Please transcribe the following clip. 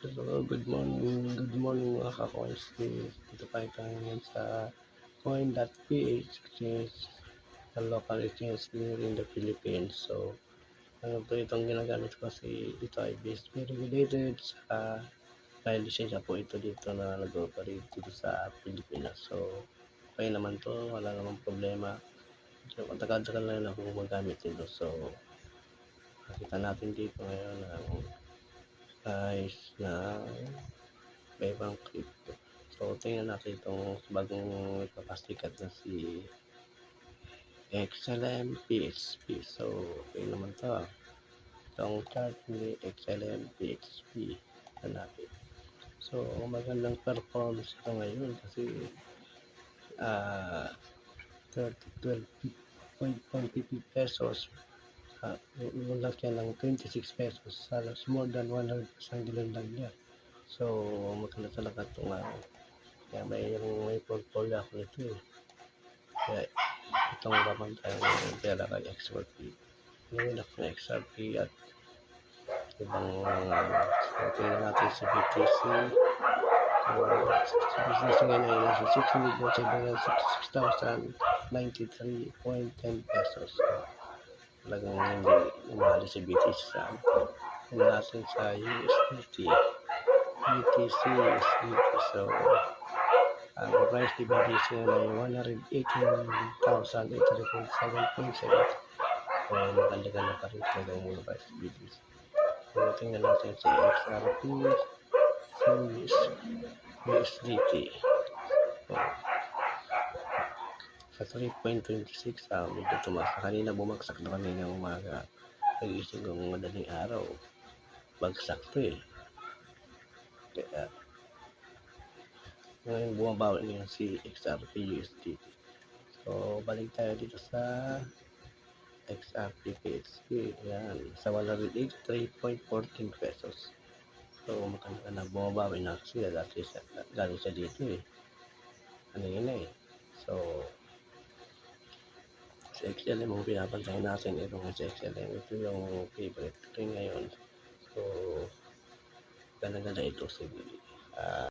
Hello, good morning, good morning mga ka-coins. Dito tayo tayo ngayon sa coin.ph exchange, a local exchange here in the Philippines. So, ano po itong ginagamit ko kasi ito ay based very related sa dahil lisensya po ito dito na nag-operate dito sa Pilipinas. So, okay naman to, wala namang problema. So, matagal-tagal na rin ako gumagamit nito. So, nakita natin dito ngayon ang price na may ibang crypto. So, tingnan natin itong bagong ipapasikat na si XLM PHP. So, okay naman to. Itong chart ni XLM PHP na natin. So, magandang performance ito ngayon kasi ah 12.50 pesos uh, ulak yan ng 26 pesos halos more than 100% dilandag niya. So maganda talaga itong uh, kaya may, may portfolio ako nito eh. Kaya itong babantay ng pera kay XRP ngayon ako ng XRP at ibang uh, so, tingnan natin si BTC sa business ngayon ay nasa 6,796,093.10 pesos. so, talagang hindi umali si BTC sa amin. Kung natin sa USDT, BTC, USDT. So, ang price ni BTC ay 118,847.7. So, maganda-ganda pa rin talaga ang muna price ni BTC. So, tingnan natin sa XRP, sa USDT. So, sa 3.26 ah, medyo tumaas. Na kanina bumagsak na kanina umaga. Nagising ng madaling araw. Bagsak to eh. Kaya ngayon bumabawi ngayon si XRP USD so balik tayo dito sa XRP PHP yan sa 183.14 pesos. So makanda na bumabawi na. Sila dati sa, galing siya dito eh. Ano yun eh. So sa XLM ang pinapantayan natin ito nga sa XLM ito yung favorite. Ko rin ngayon. So ganda-ganda ito sige uh,